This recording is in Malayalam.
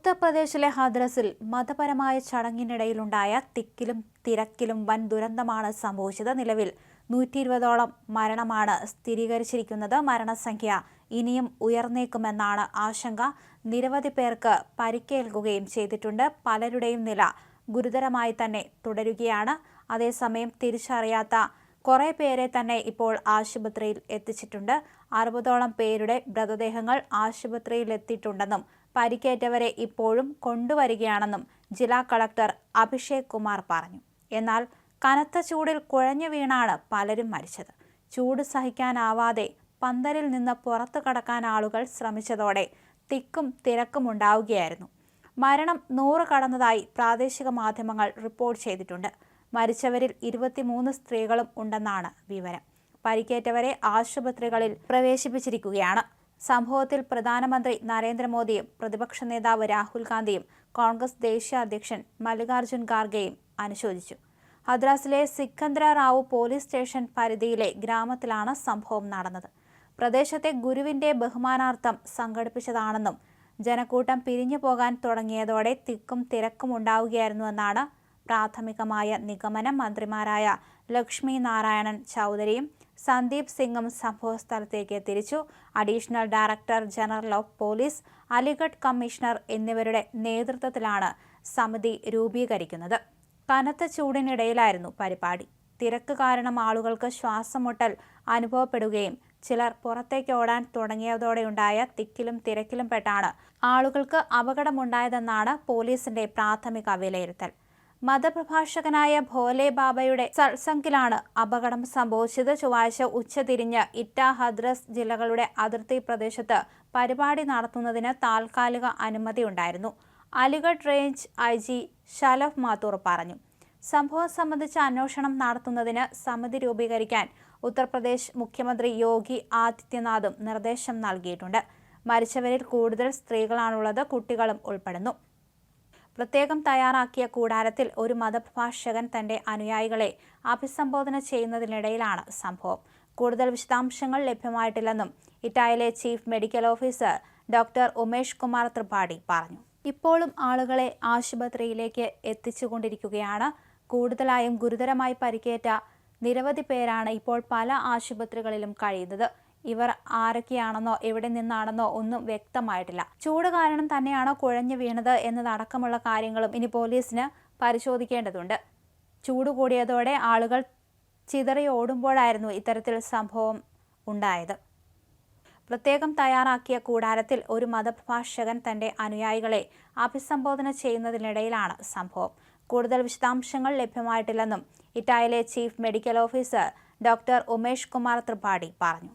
ഉത്തർപ്രദേശിലെ ഹദ്രസിൽ മതപരമായ ചടങ്ങിനിടയിലുണ്ടായ തിക്കിലും തിരക്കിലും വൻ ദുരന്തമാണ് സംഭവിച്ചത്. നിലവിൽ നൂറ്റി ഇരുപതോളം മരണമാണ് സ്ഥിരീകരിച്ചിരിക്കുന്നത്. മരണസംഖ്യ ഇനിയും ഉയർന്നേക്കുമെന്നാണ് ആശങ്ക. നിരവധി പേർക്ക് പരിക്കേൽക്കുകയും ചെയ്തിട്ടുണ്ട്. പലരുടെയും നില ഗുരുതരമായി തന്നെ തുടരുകയാണ്. അതേസമയം തിരിച്ചറിയാത്ത കുറെ പേരെ തന്നെ ഇപ്പോൾ ആശുപത്രിയിൽ എത്തിച്ചിട്ടുണ്ട്. അറുപതോളം പേരുടെ മൃതദേഹങ്ങൾ ആശുപത്രിയിൽ എത്തിയിട്ടുണ്ടെന്നും പരിക്കേറ്റവരെ ഇപ്പോഴും കൊണ്ടുവരികയാണെന്നും ജില്ലാ കളക്ടർ അഭിഷേക് കുമാർ പറഞ്ഞു. എന്നാൽ കനത്ത ചൂടിൽ കുഴഞ്ഞു വീണാണ് പലരും മരിച്ചത്. ചൂട് സഹിക്കാനാവാതെ പന്തലിൽ നിന്ന് പുറത്തു കടക്കാൻ ആളുകൾ ശ്രമിച്ചതോടെ തിക്കും തിരക്കും ഉണ്ടാവുകയായിരുന്നു. മരണം നൂറ് കടന്നതായി പ്രാദേശിക മാധ്യമങ്ങൾ റിപ്പോർട്ട് ചെയ്തിട്ടുണ്ട്. മരിച്ചവരിൽ ഇരുപത്തിമൂന്ന് സ്ത്രീകളും ഉണ്ടെന്നാണ് വിവരം. പരിക്കേറ്റവരെ ആശുപത്രികളിൽ പ്രവേശിപ്പിച്ചിരിക്കുകയാണ്. സംഭവത്തിൽ പ്രധാനമന്ത്രി നരേന്ദ്രമോദിയും പ്രതിപക്ഷ നേതാവ് രാഹുൽ ഗാന്ധിയും കോൺഗ്രസ് ദേശീയ അധ്യക്ഷൻ മല്ലികാർജുൻ ഖാർഗെയും അനുശോചിച്ചു. ഹദ്രാസിലെ സിക്കന്ദ്ര റാവു പോലീസ് സ്റ്റേഷൻ പരിധിയിലെ ഗ്രാമത്തിലാണ് സംഭവം നടന്നത്. പ്രദേശത്തെ ഗുരുവിന്റെ ബഹുമാനാർത്ഥം സംഘടിപ്പിച്ചതാണെന്നും ജനക്കൂട്ടം പിരിഞ്ഞു പോകാൻ തുടങ്ങിയതോടെ തിക്കും തിരക്കും ഉണ്ടാവുകയായിരുന്നുവെന്നാണ് പ്രാഥമികമായ നിഗമനം മന്ത്രിമാരായ ലക്ഷ്മി നാരായണൻ ചൗധരിയും സന്ദീപ് സിംഗും സംഭവസ്ഥലത്തേക്ക് തിരിച്ചു. Additional director general of police Aligarh commissioner എന്നിവരുടെ നേതൃത്വത്തിലാണ് സമിതി രൂപീകരിക്കുന്നത്. കനത്ത ചൂടിനിടയിലായിരുന്നു പരിപാടി. തിരക്ക് കാരണം ആളുകൾക്ക് ശ്വാസമുട്ടൽ അനുഭവപ്പെടുകയും ചിലർ പുറത്തേക്ക് ഓടാൻ തുടങ്ങിയതോടെയുണ്ടായ തിക്കിലും തിരക്കിലും പെട്ടാണ് ആളുകൾക്ക് അപകടമുണ്ടായതെന്നാണ് പോലീസിന്റെ പ്രാഥമിക വിലയിരുത്തൽ. മതപ്രഭാഷകനായ ഭോലെ ബാബയുടെ സത്സംഗിലാണ് അപകടം സംഭവിച്ചത്. ചൊവ്വാഴ്ച ഉച്ചതിരിഞ്ഞ് ഇറ്റ ഹദ്രസ് ജില്ലകളുടെ അതിർത്തി പ്രദേശത്ത് പരിപാടി നടത്തുന്നതിന് താൽക്കാലിക അനുമതി ഉണ്ടായിരുന്നു. Aligarh range I G Shalabh Mathur പറഞ്ഞു. സംഭവം സംബന്ധിച്ച അന്വേഷണം നടത്തുന്നതിന് സമിതി രൂപീകരിക്കാൻ ഉത്തർപ്രദേശ് മുഖ്യമന്ത്രി യോഗി ആദിത്യനാഥും നിർദ്ദേശം നൽകിയിട്ടുണ്ട്. മരിച്ചവരിൽ കൂടുതൽ സ്ത്രീകളാണുള്ളത് കുട്ടികളും ഉൾപ്പെടുന്നു. പ്രത്യേകം തയ്യാറാക്കിയ കൂടാരത്തിൽ ഒരു മതപ്രഭാഷകൻ തന്റെ അനുയായികളെ അഭിസംബോധന ചെയ്യുന്നതിനിടയിലാണ് സംഭവം. കൂടുതൽ വിശദാംശങ്ങൾ ലഭ്യമായിട്ടില്ലെന്നും ഇറ്റായിലെ chief medical officer doctor Umesh Kumar Tripathi പറഞ്ഞു. ഇപ്പോഴും ആളുകളെ ആശുപത്രിയിലേക്ക് എത്തിച്ചുകൊണ്ടിരിക്കുകയാണ്. കൂടുതലായും ഗുരുതരമായി പരിക്കേറ്റ നിരവധി പേരാണ് ഇപ്പോൾ പല ആശുപത്രികളിലും കഴിയുന്നത്. ഇവർ ആരൊക്കെയാണെന്നോ എവിടെ നിന്നാണെന്നോ ഒന്നും വ്യക്തമായിട്ടില്ല. ചൂട് കാരണം തന്നെയാണോ കുഴഞ്ഞു വീണത് എന്നതടക്കമുള്ള കാര്യങ്ങളും ഇനി പോലീസിന് പരിശോധിക്കേണ്ടതുണ്ട്. ചൂട് കൂടിയതോടെ ആളുകൾ ചിതറി ഓടുമ്പോഴായിരുന്നു ഇത്തരത്തിൽ സംഭവം ഉണ്ടായത്. പ്രത്യേകം തയ്യാറാക്കിയ കൂടാരത്തിൽ ഒരു മതഭാഷകൻ തന്റെ അനുയായികളെ അഭിസംബോധന ചെയ്യുന്നതിനിടയിലാണ് സംഭവം. കൂടുതൽ വിശദാംശങ്ങൾ ലഭ്യമായിട്ടില്ലെന്നും ഇറ്റായിലെ chief medical officer doctor Umesh Kumar Tripathi പറഞ്ഞു.